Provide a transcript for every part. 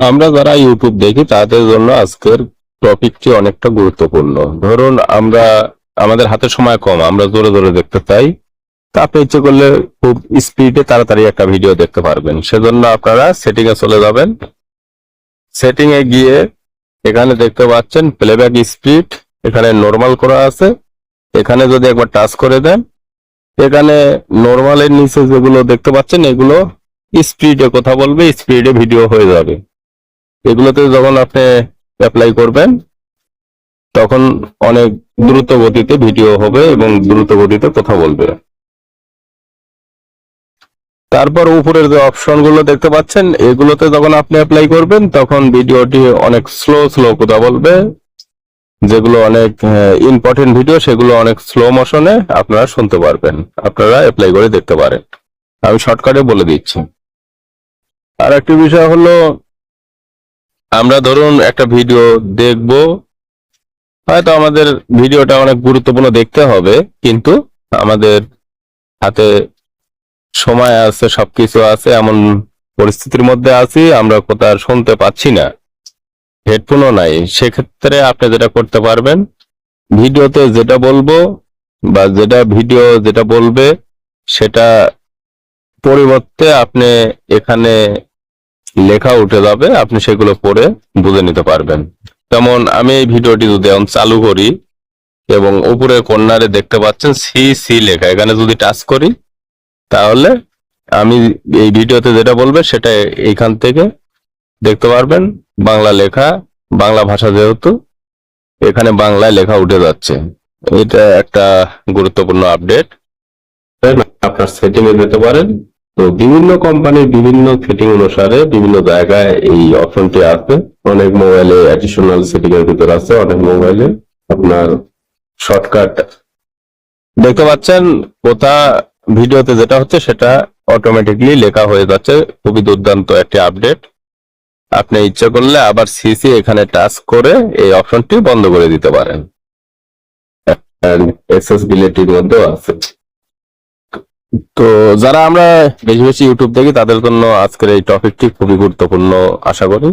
আমরা যারা ইউটিউব দেখি, তাদের জন্য আজকের টপিকটি অনেকটা গুরুত্বপূর্ণ। ধরুন আমরা, আমাদের হাতে সময় কম, আমরা জোরে জোরে দেখতে চাই। তা ইচ্ছে করলে খুব স্পিডে তাড়াতাড়ি একটা ভিডিও দেখতে পারবেন। সেজন্য আপনারা সেটিং এ চলে যাবেন। সেটিং এ গিয়ে এখানে দেখতে পাচ্ছেন প্লেব্যাক স্পিড এখানে নর্মাল করা আছে। এখানে যদি একবার টাচ করে দেন, এখানে নর্মালের নিচে যেগুলো দেখতে পাচ্ছেন, এগুলো স্পিডে কথা বলবে স্পিডে ভিডিও হয়ে যাবে। এগুলোতে যখন আপনি অ্যাপ্লাই করবেন, তখন অনেক দ্রুত গতিতে ভিডিও হবে এবং দ্রুত গতিতে কথা বলবে। তারপর উপরের যে অপশনগুলো দেখতে পাচ্ছেন, এগুলোতে যখন আপনি অ্যাপ্লাই করবেন, তখন ভিডিওটি অনেক স্লো স্লো কথা বলবে, যেগুলো অনেক ইম্পর্টেন্ট ভিডিও সেগুলো অনেক স্লো মোশনে আপনারা শুনতে পারবেন। আপনারা অ্যাপ্লাই করে দেখতে পারেন। আমি শর্টকাটে বলে দিচ্ছি। আর একটি বিষয় হলো আমরা ধরুন একটা ভিডিও দেখব। হয়তো আমাদের ভিডিওটা অনেক গুরুত্বপূর্ণ দেখতে হবে, কিন্তু আমাদের হাতে সময় আছে, সবকিছু আছে, এমন পরিস্থিতির মধ্যে আছি, আমরা কোথাও শুনতে পাচ্ছি না। হেডফোনও নাই। সেক্ষেত্রে আপনি যেটা করতে পারবেন ভিডিওতে যেটা বলব বা যেটা ভিডিও যেটা বলবে, সেটা পরিবর্তে আপনি এখানে লেখা উঠে যাবে, আপনি সেগুলো পড়ে বুঝে নিতে পারবেন। যেমন আমি এই ভিডিওটি যদি এখন চালু করি এবং উপরে কর্নারে দেখতে পাচ্ছেন সি সি লেখা। এখানে যদি টাচ করি, তাহলে আমি এই ভিডিওতে যেটা বলবে সেটা এইখান থেকে দেখতে পারবেন, বাংলা লেখা, বাংলা ভাষা যেহেতু, এখানে বাংলায় লেখা উঠে যাচ্ছে। এটা একটা গুরুত্বপূর্ণ আপডেট। আপনার সেটিং এ যেতে পারেন। তো বিভিন্ন কোম্পানির বিভিন্ন সেটিং অনুসারে বিভিন্ন জায়গায় এই অপশনটি আছে অনেক মোবাইলে অ্যাডিশনাল সেটিং এর ভিতর আছে, অনেক মোবাইলে আপনার শর্টকাট দেখতে পাচ্ছেন, কোথা ভিডিওতে যেটা হচ্ছে সেটা অটোমেটিকলি লেখা হয়ে যাচ্ছে। খুবই দুর্দান্ত একটি আপডেট আপনি ইচ্ছে করলে আবার সিসি এখানে টাচ করে এই অপশনটি বন্ধ করে দিতে পারেন। এক্সেসবিলিটির মধ্যেও আছে। তো যারা আমরা বেশি বেশি ইউটিউব দেখি, তাদের জন্য আজকের এই টপিকটি খুবই গুরুত্বপূর্ণ, আশা করি।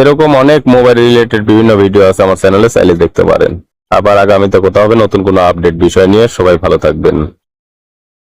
এরকম অনেক মোবাইল রিলেটেড বিভিন্ন ভিডিও আছে আমার চ্যানেলে চাইলে দেখতে পারেন। আবার আগামীতে কোথাও হবে নতুন কোনো আপডেট বিষয় নিয়ে, সবাই ভালো থাকবেন।